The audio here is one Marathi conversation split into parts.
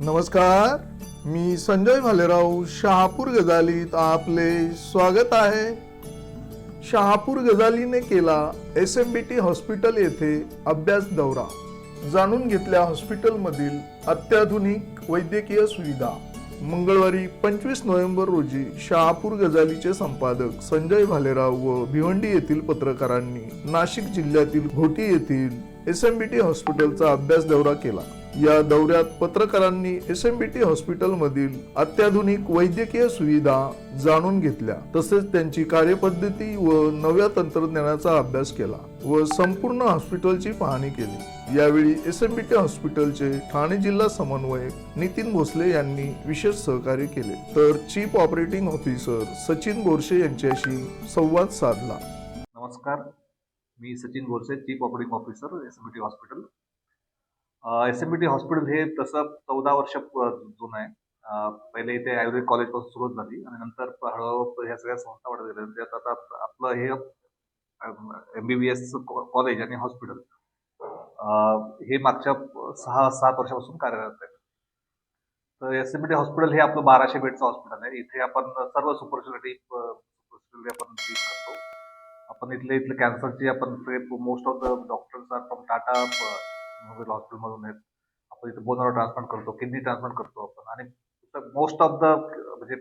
नमस्कार मी संजय भालेराव शहापूर गजालीत आपले स्वागत आहे. शहापूर गजालीने केला S M B T hospital येथे अभ्यास दौरा. जाणून घेतल्या हॉस्पिटलमधील अत्याधुनिक वैद्यकीय सुविधा. मंगळवारी पंचवीस नोव्हेंबर रोजी शहापूर गजालीचे संपादक संजय भालेराव व भिवंडी येथील पत्रकारांनी नाशिक जिल्ह्यातील घोटी येथील एस एम बी टी हॉस्पिटलचा अभ्यास दौरा केला. या दौऱ्यात पत्रकारांनी S M B T hospital मधील अत्याधुनिक वैद्यकीय सुविधा जाणून घेतल्या. तसेच त्यांची कार्यपद्धती व नव्या तंत्रज्ञानाचा अभ्यास केला व संपूर्ण हॉस्पिटलची पाहणी केली. यावेळी एस एम बी टी हॉस्पिटलचे ठाणे जिल्हा समन्वयक नितीन भोसले यांनी विशेष सहकार्य केले. तर chief operating officer Sachin Borse यांच्याशी संवाद साधला. नमस्कार. मी Sachin Borse chief operating officer S M B T hospital. S M B T hospital हे तसं चौदा वर्ष जुनं आहे. पहिले इथे आयुर्वेदिक कॉलेजपासून सुरुवात झाली आणि नंतर हळूहळू ह्या सगळ्या संस्था वाढत गेल्या. म्हणजे त्यात आता आपलं हे M B B S college आणि हॉस्पिटल हे मागच्या सहा सात वर्षापासून कार्यरत आहे. तर S M B T hospital हे आपलं बाराशे बेडचं हॉस्पिटल आहे. इथे आपण सर्व सुपरस्पेशालिटी सुपरस्पेशालिटी आपण ट्रीट करतो. आपण इथले इथले कॅन्सरचे आपण most of the doctors are from Tata mobile हॉस्पिटलमधून आहेत आपण इथे बोनर ट्रान्सप्लांट करतो किडनी ट्रान्सप्लांट करतो आपण. आणि मोस्ट ऑफ द म्हणजे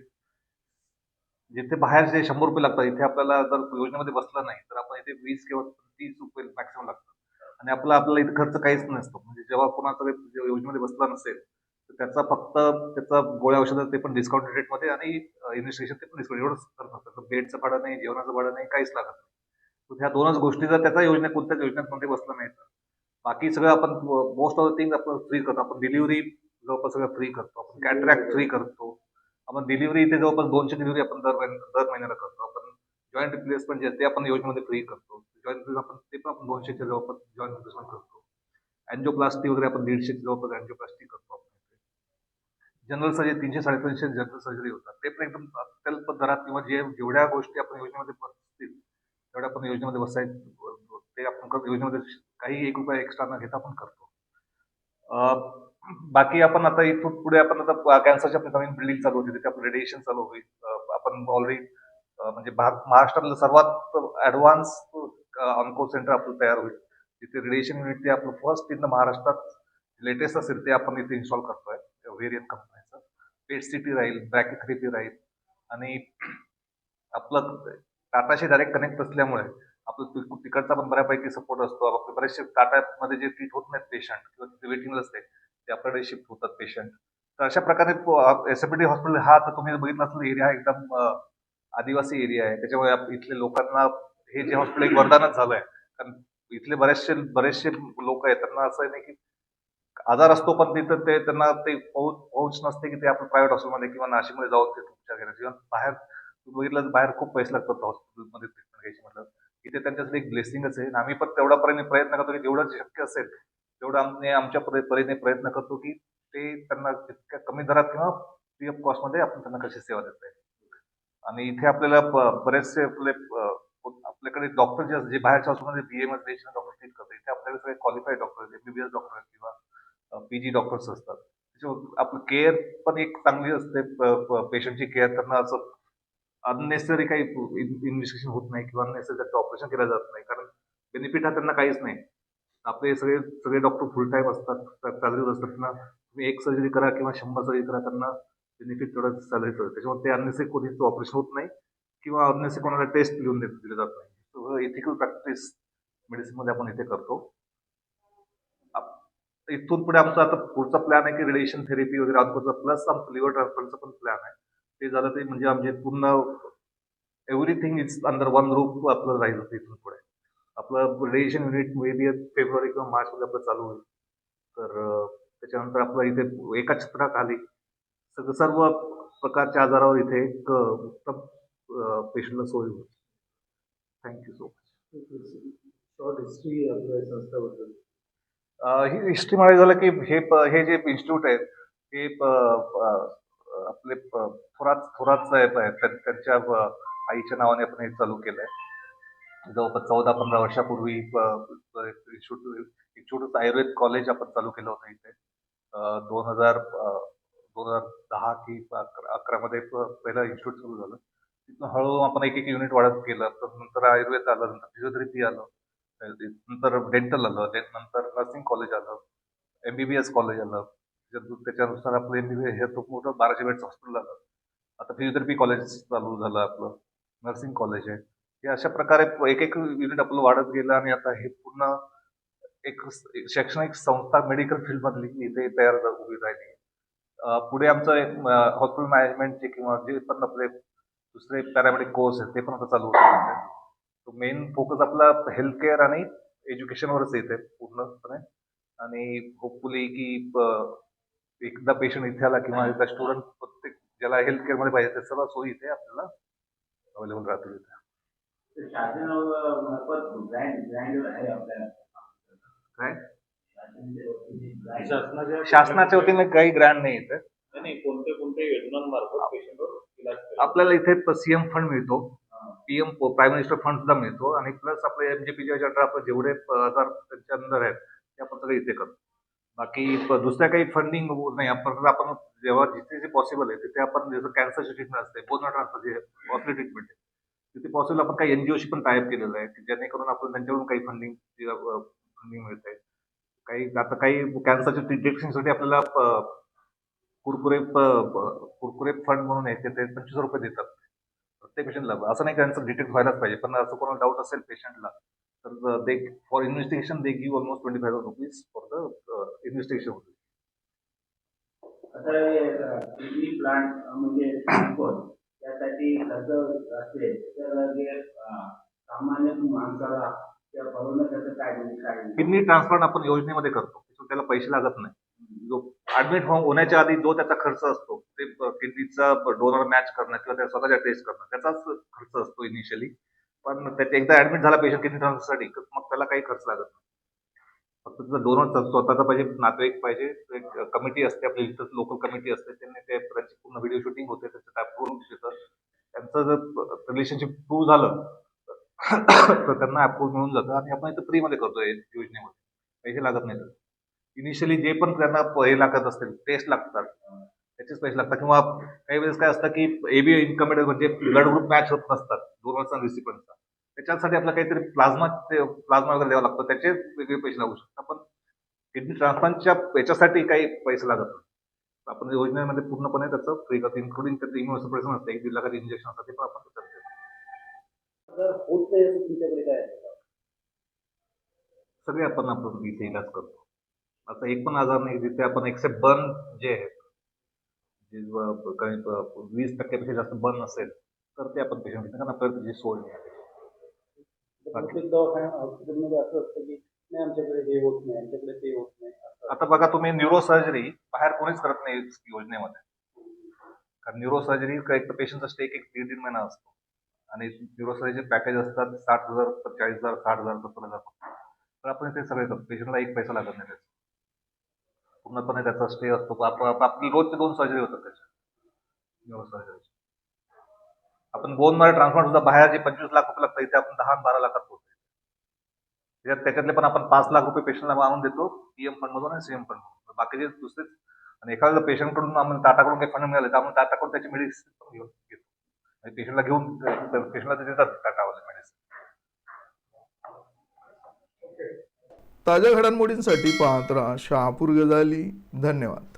जिथे बाहेर जे शंभर रुपये लागतात इथे आपल्याला जर योजनेमध्ये बसलं नाही तर आपण इथे वीस किंवा तीस रुपये मॅक्सिमम लागतात. आणि आपला आपल्याला इथे खर्च काहीच नसतो. म्हणजे जेव्हा कोणाचा योजनेमध्ये बसला नसेल तर त्याचा फक्त त्याचा गोळ्या औषध ते पण डिस्काउंट रेटमध्ये आणि इन्व्हेस्टिगेशन ते पण डिस्काउंट एवढंच खर्च असतं बेडचं भाडं नाही जेवणाचं भाडं नाही काहीच लागत नाही. ह्या दोनच गोष्टी जर त्याचा योजना कोणत्याच योजनेमध्ये बसलं नाही तर. बाकी सगळं आपण मोस्ट ऑफ़ द थिंग आपण फ्री करतो. आपण डिलिव्हरी जवळपास सगळं फ्री करतो. आपण कॅटरॅक्ट फ्री करतो. आपण डिलिव्हरी इथे जवळपास दोनशे डिलिव्हरी आपण दर महिन- दर महिन्याला करतो. आपण जॉईंट रिप्लेसमेंट जे ते आपण योजनेमध्ये फ्री करतो. जॉईंट आपण ते पण आपण दोनशेच्या जवळपास जॉईंट रिप्लेसमेंट करतो. अँजिओप्लास्टी वगैरे आपण दीडशे जवळपास अँजिओप्लास्टी करतो आपण जनरल सर्जरी तीनशे साडेतीनशे जनरल सर्जरी होतात. ते पण एकदम अत्यल्प दरात किंवा जे जेवढ्या गोष्टी आपण योजनेमध्ये बसतील तेवढ्या आपण योजनेमध्ये बसायचं ते आपण योजनेमध्ये काही एक रुपया एक्स्ट्रा न घेता आपण करतो. बाकी आपण आता इथून पुढे आपण आता कॅन्सरची आपली नवीन बिल्डिंग चालू होती तिथे आपलं रेडिएशन चालू होईल. आपण ऑलरेडी म्हणजे भारत महाराष्ट्रातलं सर्वात ऍडव्हान्स ऑन्को सेंटर आपलं तयार होईल. तिथे रेडिएशन युनिट ते आपलं फर्स्ट इन महाराष्ट्रात लेटेस्ट असेल ते आपण इथे इन्स्टॉल करतोय व्हेरियन कंपनीचं पेट सिटी राहील ब्रॅकेथेरपी राहील. आणि आपलं टाटाशी डायरेक्ट कनेक्ट असल्यामुळे आपलं तिकडचा पण बऱ्यापैकी सपोर्ट असतो. आपले बरेचसे टाटामध्ये जे ट्रीट होत नाहीत पेशंट किंवा तिथे वेटिंग असते ते आपल्याकडे शिफ्ट होतात पेशंट तर अशा प्रकारे एस डी हॉस्पिटल हा तर तुम्ही बघितला असेल एरिया एकदम आदिवासी एरिया आहे. त्याच्यामुळे इथले लोकांना हे जे हॉस्पिटल एक वरदानच झालंय. कारण इथले बरेचसे बरेचसे लोक आहेत त्यांना असं नाही की आजार असतो पण तिथं ते त्यांना ते पोहोच पोहोच नसते की ते आपण प्रायव्हेट हॉस्पिटलमध्ये किंवा नाशिकमध्ये जाऊन ते उपचार घेण्याचे किंवा बाहेर बघितलं तर बाहेर खूप पैसे लागतात हॉस्पिटलमध्ये ट्रीटमेंट घ्यायची त्यांच्यासाठी एक ब्लेसिंगच आहे. आम्ही पण तेवढा परीने प्रयत्न करतो की जेवढं शक्य असेल तेवढं आम्ही आमच्या परीने प्रयत्न करतो की ते त्यांना तितक्या कमी दरात किंवा फ्री ऑफ कॉस्टमध्ये आपण त्यांना कशी सेवा देता येईल आणि इथे आपल्याला बरेचसे आपले आपल्याकडे डॉक्टर जे जे बाहेरच्या हॉस्पिटलमध्ये बी एमध्ये डॉक्टर ट्रीट करतात इथे आपल्याकडे सगळे क्वालिफाईड डॉक्टर एमबीबीएस डॉक्टर किंवा पीजी डॉक्टर्स असतात. आपलं केअर पण एक चांगली असते पेशंटची केअर त्यांना असं अननेसरी काही इन्व्हेस्टिगेशन होत नाही किंवा अननेसेसरी त्याचं ऑपरेशन केलं जात नाही. कारण बेनिफिट हा त्यांना काहीच नाही. आपले सगळे सगळे डॉक्टर फुल टाईम असतात सॅलरीवर असतात. त्यांना तुम्ही एक सर्जरी करा किंवा शंभर सर्जरी करा त्यांना बेनिफिट तेवढं सॅलरी कळतं त्याच्यामुळे ते अननेसरी कोणीच ऑपरेशन होत नाही किंवा अननेसरी कोणाला टेस्ट लिहून देत दिले जात नाही. इथिकल प्रॅक्टिस मेडिसिनमध्ये आपण इथे करतो. आप- इथून पुढे आमचा आता पुढचा प्लॅन आहे की रेडिएशन थेरपी वगैरे आमचा प्लस आमचं लिव्हर ट्रान्सप्लांटचा पण प्लॅन आहे. ते झालं ते म्हणजे आमचे पूर्ण एव्हरीथिंग इज अंडर वन रूप आपलं राहील इथून पुढे. आपलं रेडिएशन युनिट मे बी फेब्रुवारी किंवा मार्चमध्ये आपलं चालू होईल. तर त्याच्यानंतर आपलं इथे एका छत्राखाली सगळं सर्व प्रकारच्या आजारावर इथे एक उत्तम पेशंटला सोय होती thank you so much short history आपल्या संस्थेबद्दल. ही हिस्ट्री म्हणायचं झालं की हे हे जे इन्स्टिट्यूट आहे हे आपले थोराच थोरात थोरात साहेब आहेत त्यांच्या आईच्या नावाने आपण हे चालू केलंय. जवळपास चौदा पंधरा वर्षापूर्वी इन्स्टिट्यूट आयुर्वेद कॉलेज आपण चालू केलं होतं इथे. दोन हजार दोन हजार दहा की अकरा अकरामध्ये पहिलं इन्स्टिट्यूट सुरू झालं. तिथून हळूहळू आपण एक एक युनिट वाढत गेलं. तर नंतर आयुर्वेद आलं नंतर फिजिओथेरपी आलं नंतर डेंटल आलं नंतर नर्सिंग कॉलेज आलं एमबीबीएस कॉलेज आलं. त्याच्यात- त्याच्यानुसार आपलं एमबीबीएस हे खूप मोठं बाराशे बेडचं हॉस्पिटल आलं आता फिजिओथेरपी कॉलेज चालू झालं आपलं नर्सिंग कॉलेज आहे. हे अशा प्रकारे एक एक युनिट आपलं वाढत गेलं आणि आता हे पूर्ण एक शैक्षणिक संस्था मेडिकल फील्डमधली इथे तयार उभी राहिली. पुढे आमचं हॉस्पिटल मॅनेजमेंटचे किंवा जे पण आपले दुसरे पॅरामेडिक कोर्स आहेत ते पण आता चालू होते मेन फोकस आपला हेल्थ केअर आणि एज्युकेशनवरच येते पूर्णपणे. आणि होपफुली की एकदा पेशंट इथे आला किंवा एकदा स्टुडंट प्रत्येक ज्याला हेल्थ केअरमध्ये पाहिजे ते सर्व सोयी इथे आपल्याला अवेलेबल राहतील इथे. काय? शासनाच्या वतीने काही ग्रँड नाही इथे. नाही कोणत्या कोणत्या योजनांमार्फत पेशंटवर इलाज केला आपल्याला इथे सीएम फंड मिळतो. पीएम प्राईम मिनिस्टर फंड सुद्धा मिळतो. आणि प्लस आपले एमजेपीच्या जेवढे आजार त्यांच्या अंदर आहेत ते आपण सगळे इथे करतो. बाकी प- दुसऱ्या काही फंडिंग नाही. आपण आपण जेव्हा जिथे जे पॉसिबल आहे तिथे आपण जसं कॅन्सरची ट्रीटमेंट असते बोन ट्रान्सफर जे हॉस्पिटल ट्रीटमेंट आहे तिथे पॉसिबल आपण काही एनजीओशी पण टायप केलेलं आहे की जेणेकरून आपण त्यांच्याकडून काही फंडिंग फंडिंग मिळते काही आता काही कॅन्सरच्या डिटेक्शनसाठी आपल्याला प- कुरकुरे प- प- कुरकुरे फंड म्हणून आहे ते ते पंचवीस रुपये देतात. प्रत्येक पेशंटला असं नाही कॅन्सर डिटेक्ट व्हायलाच पाहिजे पण असं कोणाला डाऊट असेल पेशंटला तर they for investigation they give almost twenty five rupees for the investigation आता हे प्लांट म्हणजे त्यासाठी खर्च असेल तर सामान्य माणसाला म्हणजे काय किडनी ट्रान्सप्लांट आपण योजनेमध्ये करतो त्याला पैसे लागत नाही. जो ऍडमिट होण्याच्या आधी जो त्याचा खर्च असतो ते किडनीचा डोनर मॅच करणं किंवा त्या स्वतःच्या टेस्ट करणं त्याचाच खर्च असतो इनिशियली पण त्याच्या एकदा ऍडमिट झाला पेशंट किडनी ट्रान्सफरसाठी तर मग त्याला काही खर्च लागत नाही. फक्त तुझं डोनर स्वतःचा पाहिजे नातेवाईक पाहिजे एक कमिटी असते आपली इथं लोकल कमिटी असते त्यांनी ते त्यांची पूर्ण व्हिडिओ शूटिंग होते त्याचं अप्रूव्ह देतं त्यांचं जर रिलेशनशिप प्रूव्ह झालं तर त्यांना अप्रूव्ह मिळून जातं. आणि आपण इथं फ्रीमध्ये करतो योजनेमध्ये. पैसे लागत नाही इनिशियली जे पण त्यांना हे लागत असतील टेस्ट लागतात त्याचेच पैसे लागतात. किंवा काही वेळेस काय असतं की एबी इन्कम म्हणजे ब्लड ग्रुप मॅच होत नसतात आणि रिसिपंटचा त्याच्यासाठी आपल्याला काहीतरी प्लाझ्मा प्लाझ्मा वगैरे द्यावा लागतो. त्याचे वेगळे पैसे लागू शकतात. पण किडनी ट्रान्सप्लांटच्या याच्यासाठी काही पैसे लागत नाही. आपण योजनेमध्ये पूर्णपणे त्याचं फ्री करतो इन्क्लुडिंग त्याचं इम्युनोसप्रेशन असतं. एक दीड लाखाचं इंजेक्शन असतं ते पण आपण आहे? सगळे आपण आपण इथे इलाज करतो. आता एक पण आजार नाही जिथे आपण एक्सेप्ट बर्न जे प- वीस टक्क्यापेक्षा जास्त बर्न असेल तर ते. आपण पेशंट कारण आपल्याला त्याची सोय नाही प्रत्येक दवाखान्या हॉस्पिटलमध्ये असं असतं की नाही आमच्याकडे हे होत नाही आमच्याकडे ते होत नाही. आता बघा तुम्ही न्यूरोसर्जरी बाहेर कोणीच करत नाही योजनेमध्ये. कारण न्यूरोसर्जरी एक तर पेशंटचा स्टे एक दीड दीड महिना असतो. आणि न्यूरोसर्जरीचे पॅकेज असतात साठ हजार चाळीस हजार साठ हजार सत्तर हजार. तर आपण ते सगळे करतो. पेशंटला एक पैसा लागत नाही त्याचा. पूर्णपणे त्याचा स्टे असतो. आप- आप- आपली रोजचे दोन सर्जरी होतात त्याच्या न्यूरोसर्जरी आपण बोनमध्ये ट्रान्सप्लांट सुद्धा बाहेर जे पंचवीस लाख रुपये लागतात इथे आपण दहा बारा लाखात पोहोचतो त्याच्यात त्याच्यातले पण आपण पाच लाख रुपये पेशंटला आणून देतो पीएम फंड मधून आणि सीएम फंड मधून. बाकीचे दुसरेच आणि एखाद्या पेशंटकडून आम्हाला टाटाकडून काही फंड मिळाले तर आपण टाटाकडून त्याची मेडिसिन पण घेऊन घेतो. आणि पेशंटला घेऊन पेशंटला ते देतात टाटावाले मेडिसिन ताज्या घडामोडींसाठी पाहत राहा शहापूर गजाली. धन्यवाद.